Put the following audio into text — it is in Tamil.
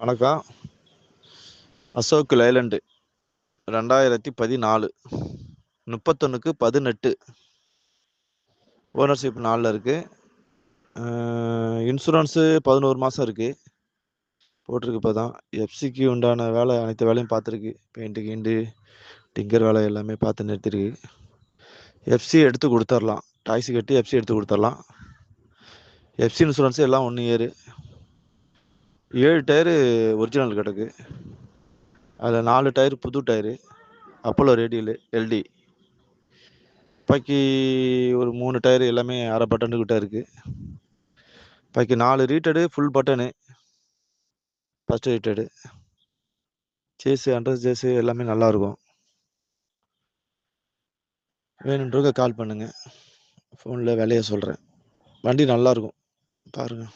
வணக்கம். அசோக் லைலண்டு ரெண்டாயிரத்தி பதினாலு முப்பத்தொன்றுக்கு பதினெட்டு. ஓனர்ஷிப் நாலில் இருக்குது இன்சூரன்ஸு பதினோரு மாதம் இருக்குது போட்டிருக்கு இப்போ தான் எஃப்சிக்கு உண்டான வேலை அனைத்து வேலையும் பார்த்துருக்கு. பெயிண்ட்டு கீண்டு டிங்கர் வேலை எல்லாமே பார்த்து நிறுத்திருக்கு. எஃப்சி எடுத்து கொடுத்துர்லாம் டாக்ஸி கட்டி எஃப்சி எடுத்து கொடுத்துர்லாம் எஃப்சி இன்சூரன்ஸு எல்லாம் ஒன் இயரு ஏழு டயரு ஒரிஜினல் கிடக்கு. அதில் நாலு டயர் புது டயரு அப்போலோ ரேடியலு எல்டி பாக்கி ஒரு மூணு டயர் எல்லாமே அரை பட்டனு கிட்ட இருக்குது பாக்கி நாலு ரீட்டடு ஃபுல் பட்டனு ஃபஸ்ட் ரீட்டடு சேஸு அண்ட்ரஸ் ஜேஸு எல்லாமே நல்லாயிருக்கும் வேணுன்றவங்க கால் பண்ணுங்கள் ஃபோனில் விலைய சொல்கிறேன் வண்டி நல்லாயிருக்கும் பாருங்கள்